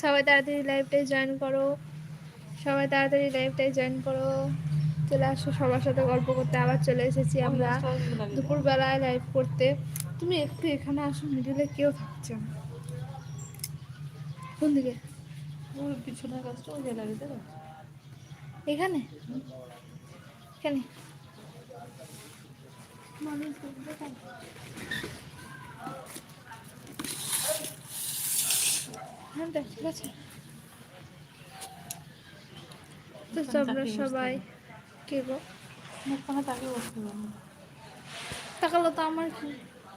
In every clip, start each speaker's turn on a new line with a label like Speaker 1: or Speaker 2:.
Speaker 1: সবাই তাড়াতাড়ি লাইভটাই জয়েন করো। সবাই তাড়াতাড়ি লাইভটাই জয়েন করো। চলে আসো সবার সাথে গল্প করতে। আবার চলে এসেছি আমরা দুপুরবেলায় লাইভ করতে। তুমি একটু এখানে আসো মিডিলে কেউ থাকছে না। কোন দিকে?
Speaker 2: পিছনের গ্যালারিতে
Speaker 1: এখানে? এখানে। হ্যাঁ দেখ, ঠিক আছে। তো সবাই কে গো? তাকালো তো আমার কি?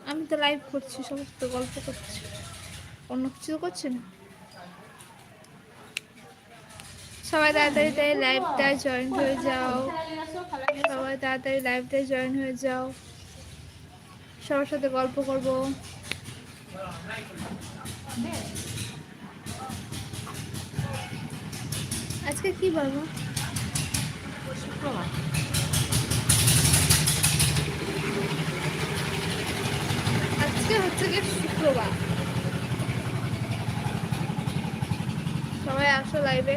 Speaker 1: আমি তো লাইভ করছি সবার তো গল্প করছি। অন্য কিছু করছি না। সবাই তাড়াতাড়ি তাই লাইভটায় জয়েন হয়ে যাও। সবাই তাড়াতাড়ি লাইভটায় জয়েন হয়ে যাও। সবার সাথে গল্প করব। আজকে কি বলব?
Speaker 2: শুক্রবার।
Speaker 1: আজকে হচ্ছে কি শুক্রবার। সবাই আসো লাইভে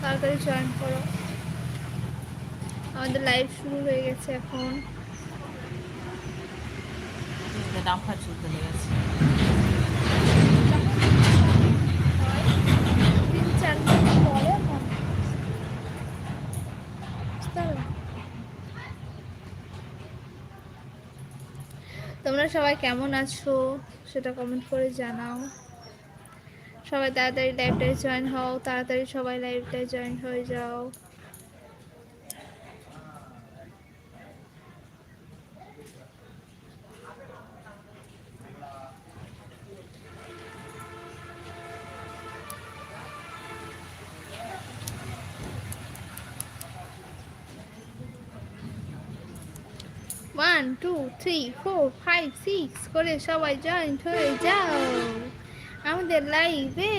Speaker 1: তাড়াতাড়ি জয়েন করো। আমাদের লাইভ শুরু হয়ে গেছে এখন।
Speaker 2: ডাম্পার চলতে লেগেছে
Speaker 1: তিন চার মিনিট পরে এখন। বুঝতে পারলে? তোমরা সবাই কেমন আছো সেটা কমেন্ট করে জানাও। সবাই তাড়াতাড়ি লাইভটায় জয়েন হও, তাড়াতাড়ি সবাই লাইভটায় জয়েন হয়ে যাও one two three four five six করে সবাই জয়েন্ট হয়ে যাও। আমাদের লাইভে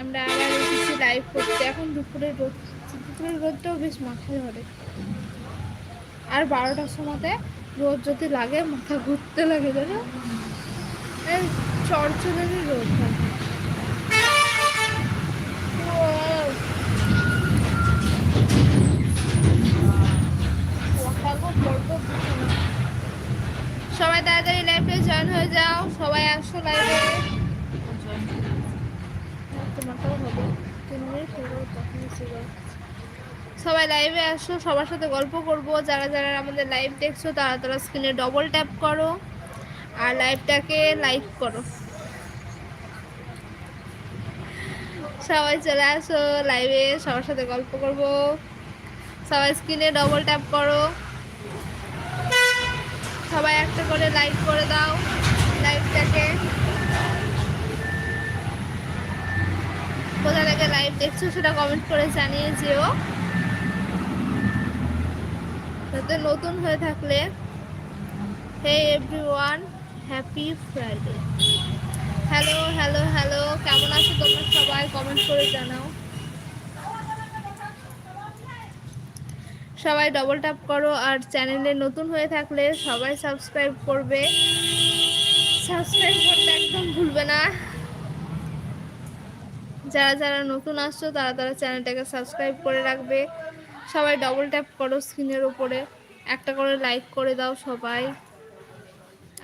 Speaker 1: আমরা আবার এসেছি লাইভ করতে। এখন দুপুরের রোদ দুপুরের রোদটাও বেশ মাথায় ধরে। আর বারোটার সময়তে রোদ যদি লাগে, মাথা ঘুরতে লাগে, জানো? এই চড়চড়েরই রোদ থাকে Wow. সবাই তাড়াতাড়ি লাইভে জয়েন হয়ে যাও। সবাই আসো লাইভে সবাই লাইভে আসো, সবার সাথে গল্প করব। যারা যারা আমাদের লাইভ দেখছ, তারা তারা স্ক্রিনে ডবল ট্যাপ করো আর লাইভটাকে লাইক করো। সবাই চলে আসো লাইভে সবার সাথে গল্প করব। সবাই স্ক্রিনে ডবল ট্যাপ করো। সবাই একটা করে লাইক করে দাও লাইভটাকে কোথা থেকে লাইভ দেখছ সেটা কমেন্ট করে জানিয়ে যেও। যাতে নতুন হয়ে থাকলে। Hey every one happy Friday hello hello hello কেমন আছো তোমরা সবাই? কমেন্ট করে জানাও। সবাই ডবল ট্যাপ করো আর চ্যানেলে নতুন হয়ে থাকলে সবাই সাবস্ক্রাইব করবে। সাবস্ক্রাইব করতে একদম ভুলবে না। যারা যারা নতুন আসছো, তারা তারা চ্যানেলটাকে সাবস্ক্রাইব করে রাখবে। সবাই ডবল ট্যাপ করো স্ক্রিনের ওপরে একটা করে লাইক করে দাও সবাই।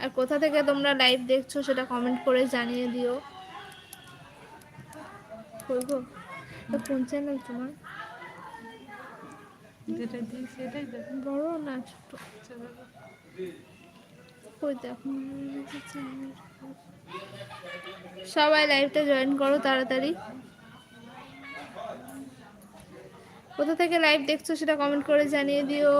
Speaker 1: আর কোথা থেকে তোমরা লাইভ দেখছ সেটা কমেন্ট করে জানিয়ে দিও। কোন চ্যানেল তোমার?
Speaker 2: যেটা দিই সেটাই দেখ
Speaker 1: বড় না ছোট? সবাই লাইভটা জয়েন করো তাড়াতাড়ি। কোথা থেকে লাইভ দেখছ সেটা কমেন্ট করে জানিয়ে দিও।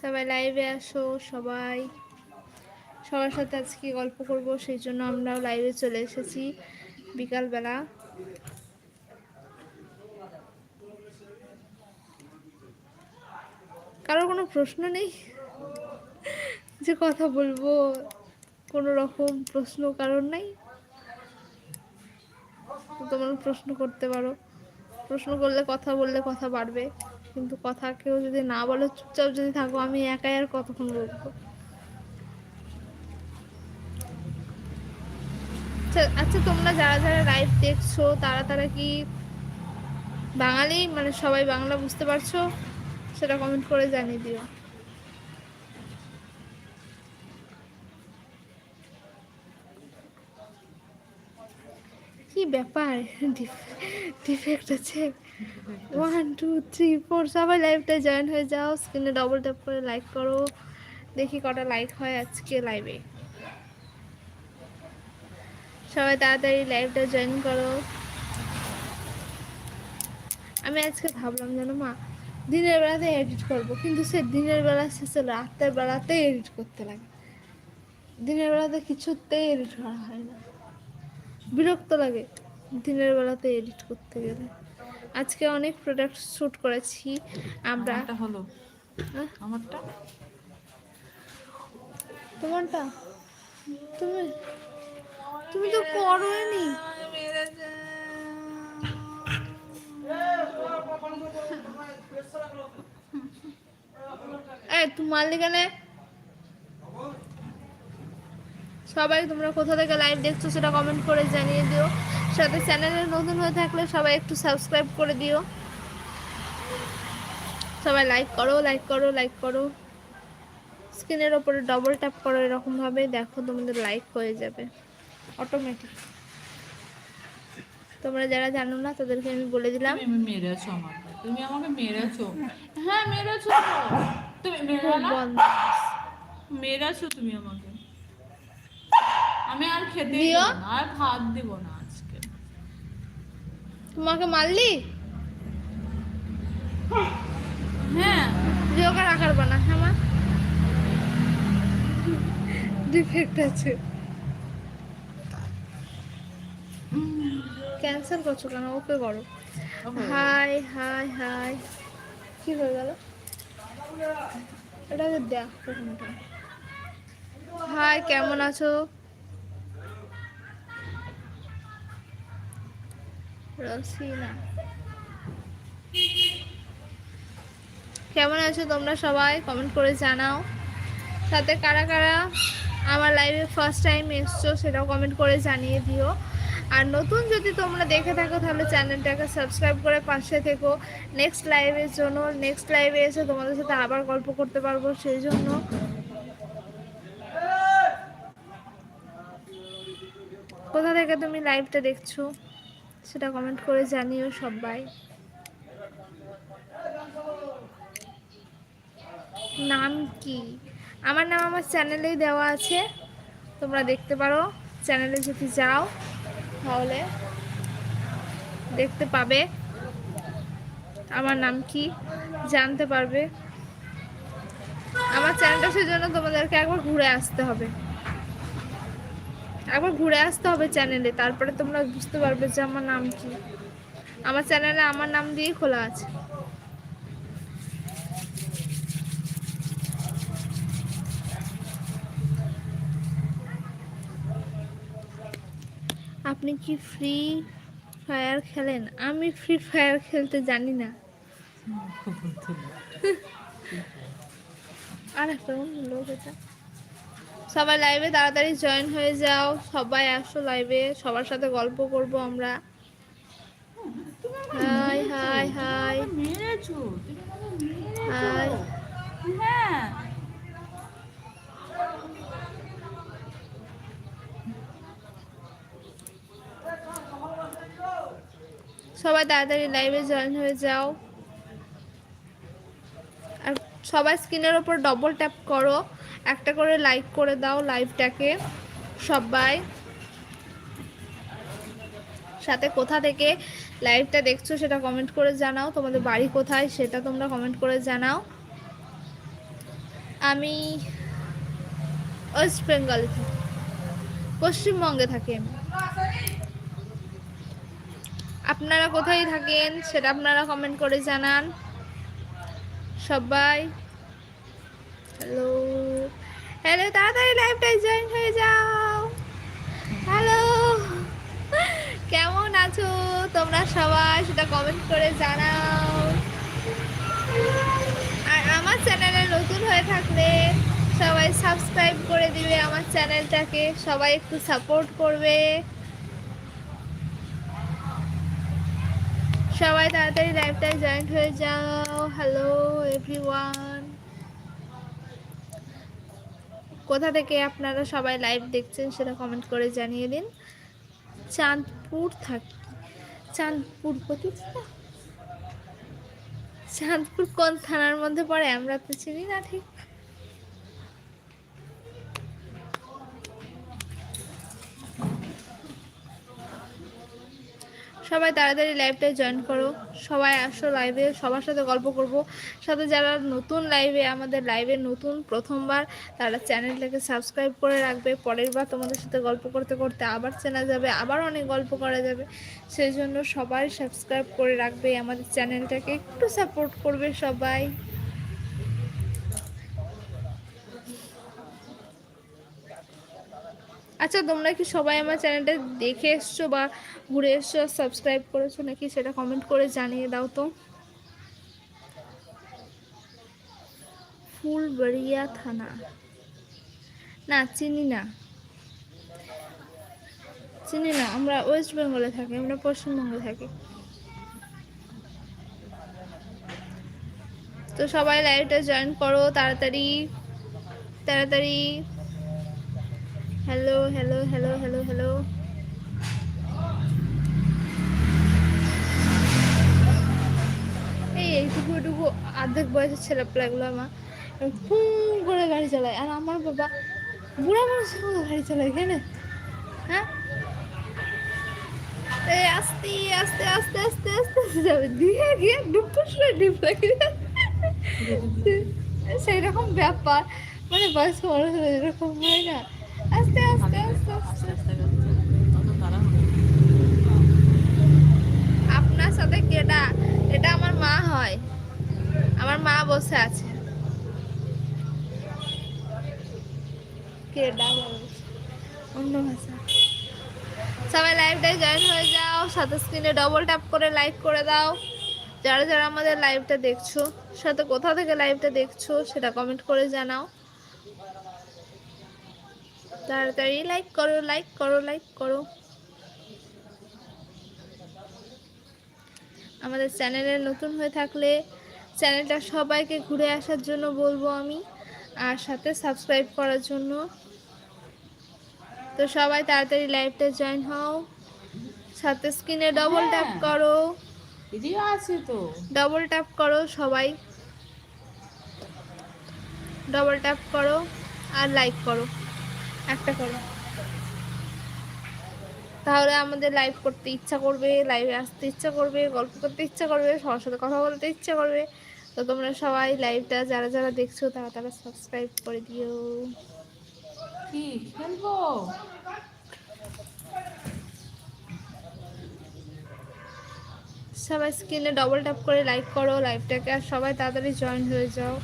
Speaker 1: সবাই লাইভে আসো, সবাই। সবার সাথে আজকে গল্প করব, সেই জন্য আমরাও লাইভে চলে এসেছি বিকালবেলা। কারোর কোনো প্রশ্ন নেই? যে কথা বলব, কোনো রকম প্রশ্ন কারণ নাই? তোমরা প্রশ্ন করতে পারো। প্রশ্ন করলে কথা বললে কথা বাড়বে, কিন্তু কথা কেউ যদি না বলে, চুপচাপ যদি থাকো, আমি একাই আর কতক্ষণ বলব? আচ্ছা আচ্ছা তোমরা যারা যারা লাইভ দেখছ, তারা তারা কি বাঙালি? মানে সবাই বাংলা বুঝতে পারছ? সেটা কমেন্ট করে জানিয়ে দিও। কি ব্যাপার? ডিফেক্ট আছে। ওয়ান টু থ্রি ফোর সবাই লাইভটা জয়েন হয়ে যাও। স্ক্রিনে ডবল ট্যাপ করে লাইক করো। দেখি কটা লাইক হয় আজকে লাইভে সবাই তাড়াতাড়ি লাইভটা জয়েন করো। আমি আজকে ভাবলাম জানো মা দিনের বেলাতে এডিট করব কিন্তু সে দিনের বেলা শেষে রাতের বেলাতে এডিট করতে লাগে। দিনের বেলাতে কিছুতেই এডিট করা হয় না। বিরক্ত লাগে দিনের বেলাতে এডিট করতে গেলে। আজকে অনেক প্রোডাক্ট শ্যুট করেছি আমরা।
Speaker 2: হলো।
Speaker 1: হ্যাঁ?
Speaker 2: আমারটা?
Speaker 1: তোমারটা? তুমি তুমি তো করোনি। এই তুমি মারলি কেন? সবাই তোমরা কোথা থেকে লাইভ দেখছ সেটা কমেন্ট করে জানিয়ে দিও। সাথে চ্যানেলে নতুন হয়ে থাকলে সবাই একটু সাবস্ক্রাইব করে দিও। সবাই লাইক করো লাইক করো লাইক করো। স্ক্রিনের ওপরে ডবল ট্যাপ করো এরকম ভাবে দেখো তোমাদের লাইক হয়ে যাবে। অটোমেটিক তোমরা যারা জানো না তাদেরকে আমি বলে দিলাম।
Speaker 2: তুমি মেরেছো আমাকে। তুমি আমাকে মেরেছো হ্যাঁ মেরেছো তুমি মেরে
Speaker 1: খুব
Speaker 2: না?
Speaker 1: বন্ধ।
Speaker 2: মেরেছো তুমি আমাকে। আমি আর খেতে
Speaker 1: দিও?
Speaker 2: না আর ভাত দিব না আজকে।
Speaker 1: তোমাকে মারলি?
Speaker 2: হ্যাঁ।
Speaker 1: রিওকে রাখার বানা হ্যাঁ মা। ডিফেক্ট আছে। ক্যান্সেল করছ কেন? ওকে করো। Hi hi hi. কি হয়ে গেল? এটাকে দেখ প্রথমটা হাই কেমন আছো? রসিনা কেমন আছো তোমরা সবাই? কমেন্ট করে জানাও। সাথে কারা কারা আমার লাইভে ফার্স্ট টাইম এসছো সেটাও কমেন্ট করে জানিয়ে দিও। আর নতুন যদি তোমরা দেখে থাকো, তাহলে চ্যানেলটাকে সাবস্ক্রাইব করে পাশে থেকো। নেক্সট লাইভের জন্য নেক্সট লাইভে এসে তোমাদের সাথে আবার গল্প করতে পারব, সেই জন্য। কোথা থেকে তুমি লাইভটা দেখছ, সেটা কমেন্ট করে জানিও সবাই। নাম কি? আমার নাম আমার চ্যানেলেই দেওয়া আছে, তোমরা দেখতে পারো। চ্যানেলে যদি যাও তাহলে দেখতে পাবে। আমার নাম কি? জানতে পারবে। আমার চ্যানেলটা সেজন্য তোমাদেরকে একবার ঘুরে আসতে হবে। একবার ঘুরে আসতে হবে চ্যানেলে, তারপরে তোমরা বুঝতে পারবে যে আমার নাম কি। আমার চ্যানেলে আমার নাম দিয়ে খোলা আছে। আপনি কি ফ্রি ফায়ার খেলেন? আমি ফ্রি ফায়ার খেলতে জানি না। আর একটা লোক এটা সবাই লাইভে তাড়াতাড়ি জয়েন হয়ে যাও। সবাই আসো লাইভে সবার সাথে গল্প করব আমরা। হাই হাই হাই হাই
Speaker 2: হ্যাঁ।
Speaker 1: সবাই তাড়াতাড়ি লাইভে জয়েন হয়ে যাও। আর সবাই স্ক্রিনের ওপর ডবল ট্যাপ করো। একটা করে লাইক করে দাও লাইভটাকে সবাই। সাথে কোথা থেকে লাইভটা দেখছ সেটা কমেন্ট করে জানাও। তোমাদের বাড়ি কোথায় সেটা তোমরা কমেন্ট করে জানাও। আমি ওয়েস্ট বেঙ্গলে পশ্চিমবঙ্গে থাকি আমি। আপনারা কোথায় থাকেন সেটা আপনারা কমেন্ট করে জানান। সবাই হ্যালো হ্যালো তাড়াতাড়ি লাইভটাই জয়েন হয়ে যাও। হ্যালো কেমন আছো? তোমরা সবাই সেটা কমেন্ট করে জানাও। আর আমার চ্যানেলে নতুন হয়ে থাকলে সবাই সাবস্ক্রাইব করে দিবে আমার চ্যানেলটাকে সবাই একটু সাপোর্ট করবে। সবাই তাড়াতাড়ি লাইভটায় জয়েন্ট হয়ে যাও। হ্যালো এভরিওয়ান কোথা থেকে আপনারা সবাই লাইভ দেখছেন সেটা কমেন্ট করে জানিয়ে দিন। চাঁদপুর থাকি চাঁদপুর কোথায়? চাঁদপুর কোন থানার মধ্যে পড়ে? আমরা তো চিনি না ঠিক। সবাই তাড়াতাড়ি লাইভটা জয়েন করো। সবাই আসো লাইভে সবার সাথে গল্প করব। সাথে যারা নতুন লাইভে আমাদের লাইভে নতুন প্রথমবার, তারা চ্যানেলটাকে সাবস্ক্রাইব করে রাখবে। পরের বার তোমাদের সাথে গল্প করতে করতে আবার চেনা যাবে, আবার অনেক গল্প করা যাবে। সেই জন্য সবাই সাবস্ক্রাইব করে রাখবে, আমাদের চ্যানেলটাকে একটু সাপোর্ট করবে সবাই। আচ্ছা তোমরা কি সবাই আমার চ্যানেলটা দেখে এসছো বা ঘুরে এসছো সাবস্ক্রাইব করেছ নাকি সেটা কমেন্ট করে জানিয়ে দাও তো। ফুলবাড়িয়া থানা। না, চিনি না। চিনি না, আমরা ওয়েস্ট বেঙ্গলে থাকি, আমরা পশ্চিমবঙ্গে থাকি। তো সবাই লাইভটা জয়েন করো, তাড়াতাড়ি তাড়াতাড়ি। Hello hello hello hello hello এই এইটুকু এইটুকু অর্ধেক বয়সের ছেলেপেলাগুলো আমার ফুম করে গাড়ি চালায় আর আমার বাবা বুড়া মানুষের মতো গাড়ি চালায় কেন হ্যাঁ আস্তে আস্তে আস্তে আস্তে আস্তে আস্তে যাবে দিয়ে গিয়ে ডুপুস করে ডিপ লাগিয়ে সেই রকম ব্যাপার মানে বয়স্ক মানুষের এরকম হয় না আস্তে আস্তে আস্তে আস্তে
Speaker 2: আস্তে আস্তে করছে অত তারা
Speaker 1: সাথে কেডা এটা আমার মা হয়। আমার মা বসে আছে। সবাই লাইভটাই জয়েন হয়ে যাও, সাথে স্ক্রিনে ডবল ট্যাপ করে লাইক করে দাও। যারা যারা আমাদের লাইভটা দেখছ, সাথে কোথা থেকে লাইভটা দেখছ, সেটা কমেন্ট করে জানাও। তাড়াতাড়ি লাইক করো লাইক করো লাইক করো। আমাদের চ্যানেলে নতুন হয়ে থাকলে চ্যানেলটা সবাইকে ঘুরে আসার জন্য বলব আমি আর সাথে সাবস্ক্রাইব করার জন্য। তো সবাই তাড়াতাড়ি লাইভটা জয়েন হও সাথে স্ক্রিনে ডবল ট্যাপ। করো।
Speaker 2: আছে তো।
Speaker 1: ডবল ট্যাপ করো সবাই। ডবল ট্যাপ করো আর লাইক করো। একটা করো। তাহলে আমাদের লাইভ করতে ইচ্ছা করবে লাইভে আসতে ইচ্ছা করবে গল্প করতে ইচ্ছা করবে সবার সাথে কথা বলতে ইচ্ছা করবে। তো তোমরা সবাই লাইভটা যারা যারা দেখছ তারা তারা সাবস্ক্রাইব করে দিও।
Speaker 2: কি খেলব?
Speaker 1: সবাই স্ক্রিনে ডবল ট্যাপ করে লাইক করো লাইভটাকে আর সবাই তাড়াতাড়ি জয়েন হয়ে যাও।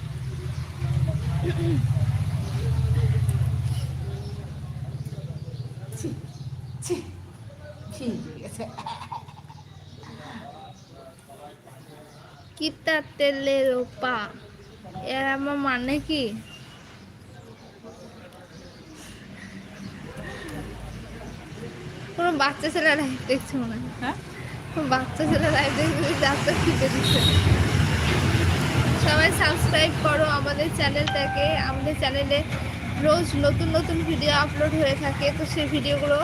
Speaker 1: কিতা তেলের রোপা এর আমার মানে কি কোনো বাচ্চা ছেলে লাইভ দেখছে মনে হয়
Speaker 2: হ্যাঁ
Speaker 1: কোনো বাচ্চা ছেলে লাইভ দেখছে যাত্রা খিদে দিচ্ছে সবাই সাবস্ক্রাইব করো আমাদের চ্যানেলটাকে আমাদের চ্যানেলে রোজ নতুন নতুন ভিডিও আপলোড হয়ে থাকে তো সেই ভিডিওগুলো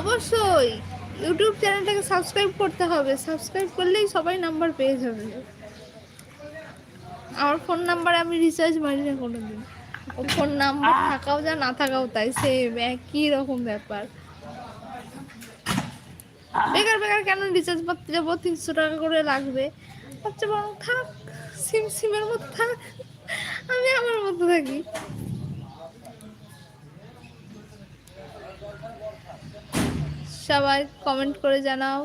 Speaker 1: অবশ্যই। ইউটিউব চ্যানেলটাকে সাবস্ক্রাইব করতে হবে। সাবস্ক্রাইব করলেই সবাই নাম্বার পেয়ে যাবে। আমার ফোন নাম্বারে আমি রিচার্জ মারি না কোনোদিন। ও ফোন নাম্বার থাকাও যা না থাকাও তাই সেম একই রকম ব্যাপার। বেকার বেকার কেন রিচার্জ করতে যাব তিনশো টাকা করে লাগবে। আচ্ছা বরং থাক সিম সিমের মতো থাক। আমি আমার মতো থাকি। সবাই কমেন্ট করে জানাও।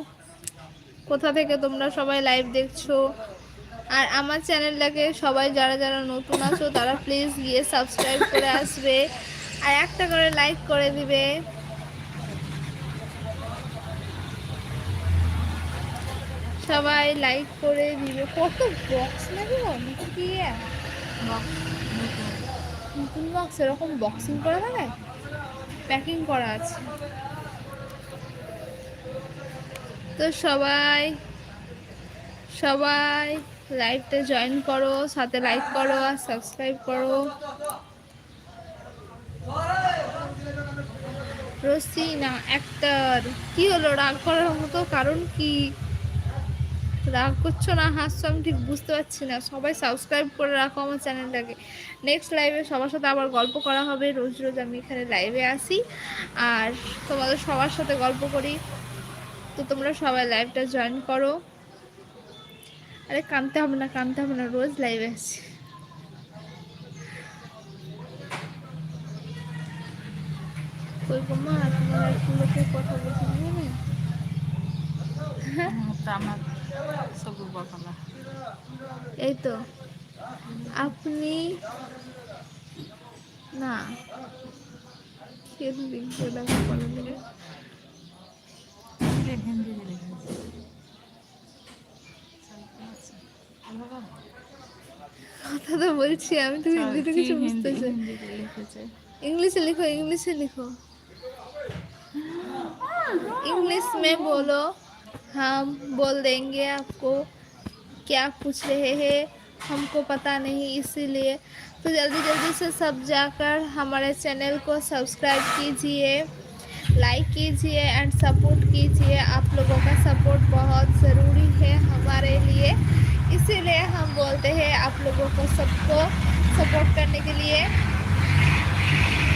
Speaker 1: কোথা থেকে তোমরা সবাই লাইভ দেখছ? আর আমার চ্যানেলটাকে সবাই যারা যারা নতুন আছো তারা প্লিজ গিয়ে সাবস্ক্রাইব করে আসবে। আর একটা করে লাইক করে দিবে। সবাই লাইক করে দিবে। কত বক্স লাগে কি
Speaker 2: নতুন।
Speaker 1: বক্স এরকম বক্সিং করা মানে? থাকে প্যাকিং করা আছে। তো সবাই সবাই লাইভটা জয়েন করো, সাথে লাইক করো আর সাবস্ক্রাইব করো। রসিনা অ্যাক্টর কি হলো? রাগ করার মতো কারণ কি? রাগ করছ না? হাসছো? আমি ঠিক বুঝতে পারছি না। সবাই সাবস্ক্রাইব করে রাখো আমার চ্যানেলটাকে নেক্সট লাইভে সবার সাথে আবার গল্প করা হবে। রোজ রোজ আমি এখানে লাইভে আসি। আর তোমাদের সবার সাথে গল্প করি। তো তোমরা সবাই লাইভটা জয়েন করো। আরে কানতে হবে না কানতে হবে না রোজ লাইভে আসি কই মা তোমার একটু লোকের কথা বলতে হবে
Speaker 2: বকালা
Speaker 1: এই তো। আপনি না কথা তো বলছি আমি তো হিন্দিতে কিছু বুঝতেছি
Speaker 2: হিন্দিতে লিখেছে
Speaker 1: इंग्लिश लिखो इंग्लिश से लिखो इंग्लिश में बोलो हम बोल देंगे आपको क्या पूछ रहे हैं हमको पता नहीं इसीलिए तो जल्दी जल्दी से सब जाकर हमारे चैनल को सब्सक्राइब कीजिए लाइक कीजिए एंड सपोर्ट कीजिए। आप लोगों का सपोर्ट बहुत ज़रूरी है हमारे लिए। इसीलिए हम बोलते हैं आप लोगों को सबको सपोर्ट करने के लिए।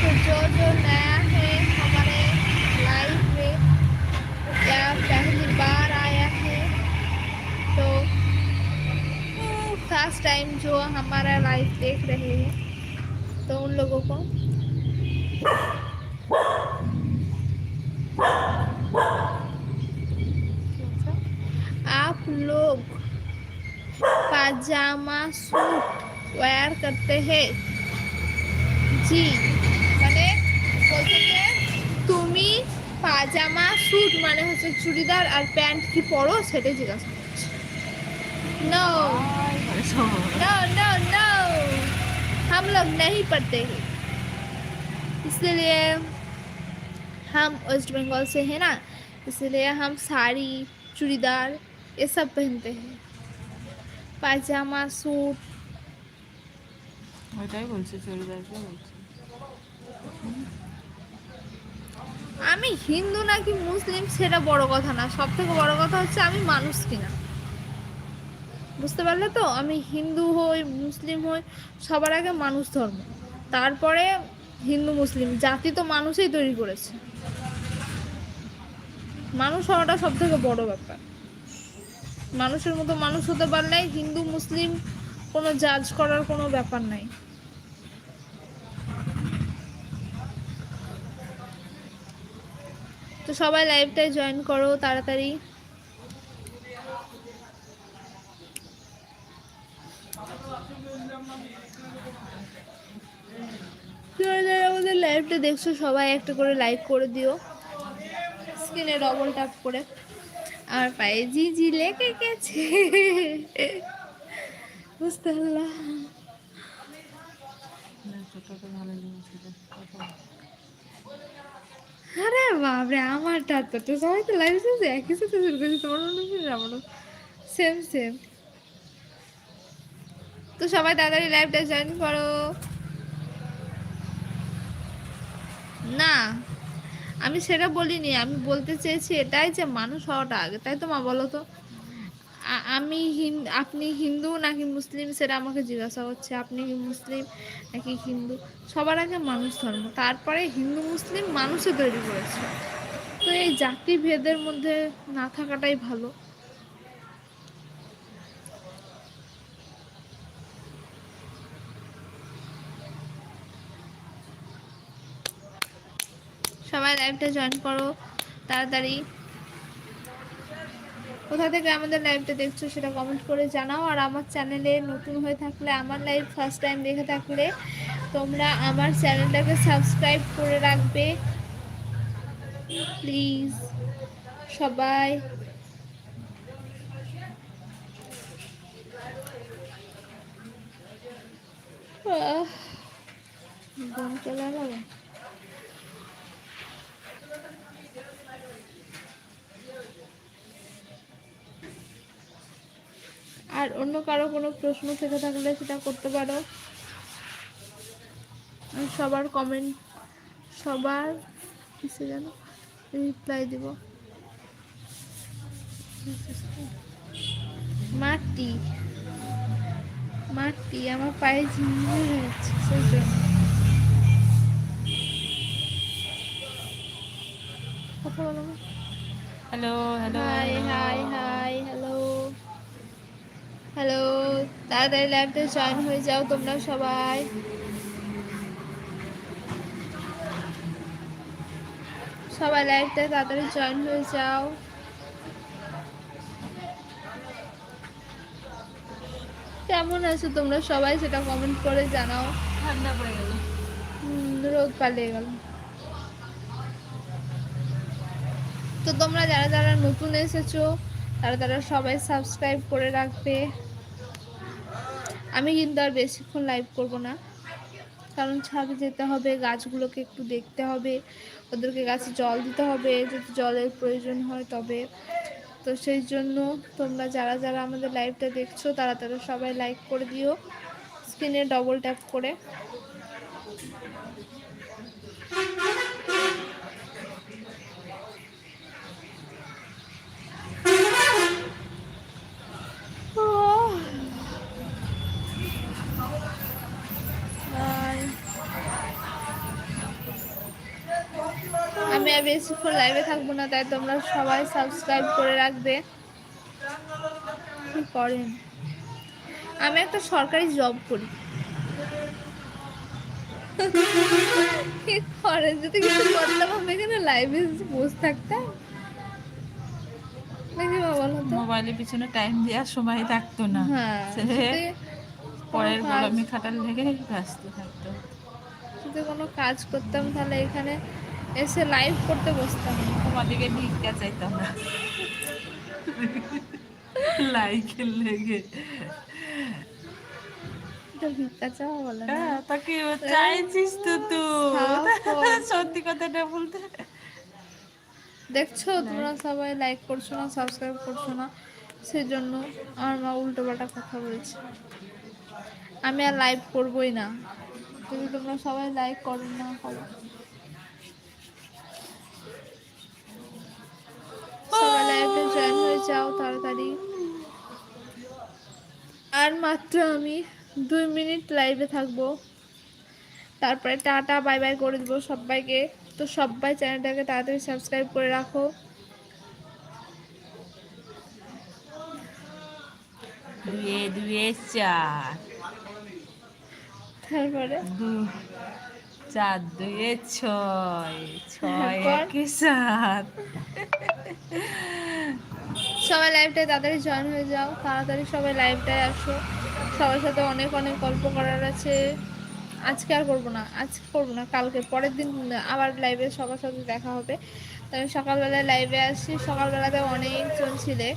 Speaker 1: तो जो जो नया है हमारे लाइफ में या पहली बार आया है तो फ़र्स्ट टाइम जो हमारा लाइफ देख रहे हैं तो उन लोगों को आप लोग पाजामा सूट वेयर करते हैं জি মানে বলছে যে তুমি পাজামা স্যুট মানে হচ্ছে চুড়িদার আর প্যান্ট কি পরো সেটাই জিজ্ঞাসা করছে नो नो नो नो हम लोग नहीं पढ़ते हैं इसलिए हम वेस्ट बंगाल से हैं ना इसलिए हम साड़ी चूड़ीदार ये सब पहनते हैं পাজামা স্যুট।
Speaker 2: ওইটাই বলছি চুড়িদারকে বলছি।
Speaker 1: আমি হিন্দু নাকি মুসলিম সেটা বড় কথা না। সব থেকে বড় কথা হচ্ছে আমি মানুষ কিনা। বুঝতে পারলে তো? আমি হিন্দু হই মুসলিম হই সবার আগে মানুষ ধর্ম। তারপরে হিন্দু মুসলিম। জাতি তো মানুষই তৈরি করেছে। মানুষ হওয়াটা সব থেকে বড় ব্যাপার। মানুষের মতো মানুষ হতে পারলে হিন্দু, মুসলিম, কোনো জাজ করার কোনো ব্যাপার নাই। তো সবাই লাইভটাই জয়েন করো তাড়াতাড়ি। আমাদের লাইভটা দেখছ, সবাই একটা করে লাইক করে দিও। স্ক্রিনে ডবল ট্যাপ করে। আর পায়ে জি জি লেগে গেছে। বুঝতে আরে বাপরে, আমারটা তো তো সবাই তো লাইভ শুনছে একই সাথে শুরু করেছি, তোমার মনে হয় আমারও? সেম সেম তো সবাই তাড়াতাড়ি লাইভটা জয়েন করো। না। আমি সেটা বলিনি, আমি বলতে চেয়েছি এটাই যে মানুষ হওয়াটা আগে, তাই তো মা বলো তো? আমি আপনি হিন্দু নাকি মুসলিম সেটা আমাকে জিজ্ঞাসা হচ্ছে, আপনি কি মুসলিম নাকি হিন্দু? সবার আগে মানুষ ধর্ম, তারপরে হিন্দু মুসলিম মানুষে তৈরি করেছে। তো এই জাতিভেদের মধ্যে না থাকাটাই ভালো। আমার লাইভটা জয়েন করো, তাড়াতাড়ি। কোথা থেকে আমাদের লাইভটা দেখছ সেটা কমেন্ট করে জানাও। আর আমার চ্যানেলে নতুন হয়ে থাকলে, আমার লাইভ ফার্স্ট টাইম দেখে থাকলে, তোমরা আমার চ্যানেলটাকে সাবস্ক্রাইব করে রাখবে। প্লিজ সবাই। আহ চলে আর অন্য কারও কোনো প্রশ্ন থেকে থাকলে সেটা করতে পারো। সবার কমেন্ট সবার কিসে যেন রিপ্লাই দিব। মাটি মাটি আমার পায়ে হয়ে যাচ্ছে সেই জন্য। কথা বলো
Speaker 2: hello hello
Speaker 1: hi hi hi hello hello তাড়াতাড়ি ল্যাবতে জয়েন হয়ে যাও তোমরা সবাই। সবাই লাইভতে তাড়াতাড়ি জয়েন হয়ে যাও। কেমন আছো তোমরা সবাই সেটা কমেন্ট করে জানাও।
Speaker 2: ঠান্ডা পড়ে গেল।
Speaker 1: রোদ পালিয়ে গেল। তো তোমরা যারা যারা নতুন এসেছ তারা তারা সবাই সাবস্ক্রাইব করে রাখবে। আমি কিন্তু আর বেশিক্ষণ লাইভ করব না। কারণ ছাদে যেতে হবে, গাছগুলোকে একটু দেখতে হবে, ওদেরকে গাছে জল দিতে হবে, যদি জলের প্রয়োজন হয় তবে। তো সেই জন্য তোমরা যারা যারা আমাদের লাইভটা দেখছ, তারা তারা সবাই লাইক করে দিও স্ক্রিনে ডবল ট্যাপ করে। আমি আর বেশিক্ষণ লাইভে থাকব না তাই তোমরা সবাই সাবস্ক্রাইব করে রাখবে। কি করেন? আমি একটা সরকারি জব করি। কি করেন? যদি কিছু করতাম আমি এখানে লাইভে বসে থাকতাম। নাকি বাবা
Speaker 2: মোবাইলের পিছনে টাইম দেওয়ার সময় থাকতো না।
Speaker 1: হ্যাঁ
Speaker 2: পরের গোলামি খাটার লেগে ব্যস্ত থাকতো।
Speaker 1: যদি কোনো কাজ করতাম তাহলে এখানে এসে লাইভ করতে বসতাম।
Speaker 2: তোমাদেরকে ভিক্ষা চাইতাম না। লাইকের লেগে। হ্যাঁ, তাকে চাইছিস তো
Speaker 1: সাপোর্ট।
Speaker 2: তুই সত্যি কথাটা বলতে।
Speaker 1: দেখছ তোমরা সবাই লাইক করছ না সাবস্ক্রাইব করছ না সেজন্য আমার মা উল্টো পাল্টা কথা বলছে। আমি আর লাইভ করবোই না। যদি তোমরা সবাই লাইক করো না করো। জয়েন হয়ে যাও তাড়াতাড়ি। আর মাত্র আমি দুই মিনিট লাইভে থাকব। তারপরে টাটা বাই বাই করে দেবো সবাইকে। তো সবাই চ্যানেলটাকে তাড়াতাড়ি সাবস্ক্রাইব করে রাখো।
Speaker 2: দুয়ে দুয়ে চার।
Speaker 1: তারপরে?
Speaker 2: চার দুয়ে ছয় ছয় একে সাত।
Speaker 1: সবাই লাইভটায় তাড়াতাড়ি জয়েন হয়ে যাও তাড়াতাড়ি সবাই লাইভটায় আসো। সবার সাথে অনেক অনেক গল্প করার আছে। আজকে আর করব না আজকে করব না কালকে পরের দিন আবার লাইভে সবার সাথে দেখা হবে। তো আমি সকালবেলায় লাইভে আসি সকালবেলাতে অনেকজন ছিলে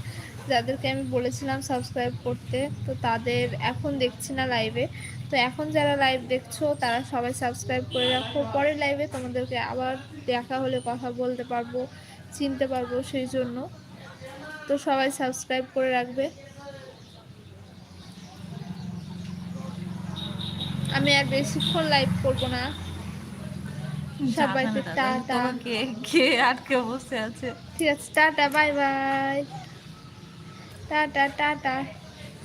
Speaker 1: যাদেরকে আমি বলেছিলাম সাবস্ক্রাইব করতে তো তাদের এখন দেখছি না লাইভে তো এখন যারা লাইভ দেখছ তারা সবাই সাবস্ক্রাইব করে রাখো। পরের লাইভে তোমাদেরকে আবার দেখা হলে কথা বলতে পারব চিনতে পারব সেই জন্য। তো সবাই সাবস্ক্রাইব করে রাখবে। আমি আর বেশিক্ষণ লাইভ করব না। সবাইকে টাটা।
Speaker 2: কে আটকে বসে আছে?
Speaker 1: ঠিক আছে tata bye bye tata tata.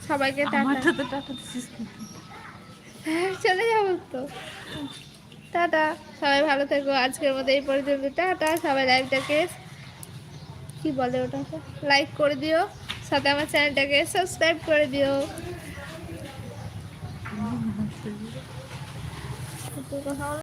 Speaker 1: সবাইকে টাটা।
Speaker 2: টাটা
Speaker 1: চলে যাব তো। টাটা সবাই ভালো থেকো। আজকের মতো এই পর্যন্ত। টাটা সবাই লাইভটাকে কি বলে ওটাকে? লাইক করে দিও। সাথে আমার চ্যানেলটাকে সাবস্ক্রাইব করে দিও।